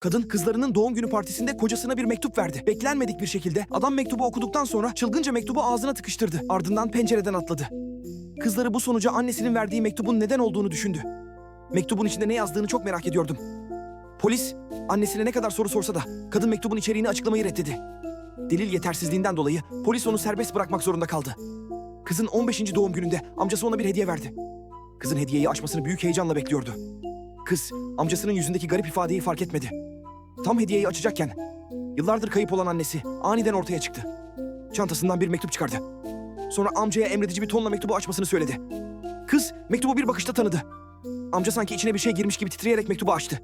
Kadın kızlarının doğum günü partisinde kocasına bir mektup verdi. Beklenmedik bir şekilde adam mektubu okuduktan sonra çılgınca mektubu ağzına tıkıştırdı. Ardından pencereden atladı. Kızları bu sonuca annesinin verdiği mektubun neden olduğunu düşündü. Mektubun içinde ne yazdığını çok merak ediyordum. Polis annesine ne kadar soru sorsa da kadın mektubun içeriğini açıklamayı reddedi. Delil yetersizliğinden dolayı polis onu serbest bırakmak zorunda kaldı. Kızın 15. doğum gününde amcası ona bir hediye verdi. Kızın hediyeyi açmasını büyük heyecanla bekliyordu. Kız amcasının yüzündeki garip ifadeyi fark etmedi. Tam hediyeyi açacakken yıllardır kayıp olan annesi aniden ortaya çıktı. Çantasından bir mektup çıkardı. Sonra amcaya emredici bir tonla mektubu açmasını söyledi. Kız mektubu bir bakışta tanıdı. Amca sanki içine bir şey girmiş gibi titreyerek mektubu açtı.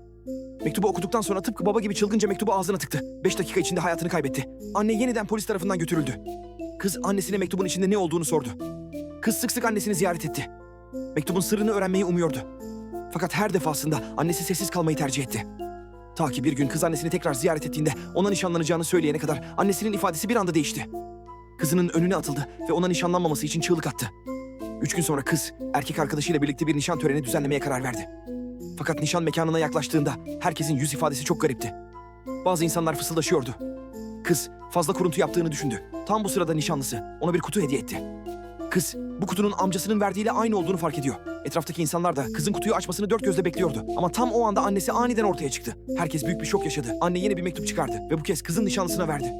Mektubu okuduktan sonra tıpkı baba gibi çılgınca mektubu ağzına tıktı. Beş dakika içinde hayatını kaybetti. Anne yeniden polis tarafından götürüldü. Kız annesine mektubun içinde ne olduğunu sordu. Kız sık sık annesini ziyaret etti. Mektubun sırrını öğrenmeyi umuyordu. Fakat her defasında annesi sessiz kalmayı tercih etti. Ta ki bir gün kız annesini tekrar ziyaret ettiğinde ona nişanlanacağını söyleyene kadar annesinin ifadesi bir anda değişti. Kızının önüne atıldı ve ona nişanlanmaması için çığlık attı. Üç gün sonra kız erkek arkadaşıyla birlikte bir nişan töreni düzenlemeye karar verdi. Fakat nişan mekanına yaklaştığında herkesin yüz ifadesi çok garipti. Bazı insanlar fısıldaşıyordu. Kız fazla kuruntu yaptığını düşündü. Tam bu sırada nişanlısı ona bir kutu hediye etti. Kız bu kutunun amcasının verdiğiyle aynı olduğunu fark ediyor. Etraftaki insanlar da kızın kutuyu açmasını dört gözle bekliyordu. Ama tam o anda annesi aniden ortaya çıktı. Herkes büyük bir şok yaşadı. Anne yeni bir mektup çıkardı ve bu kez kızın nişanlısına verdi.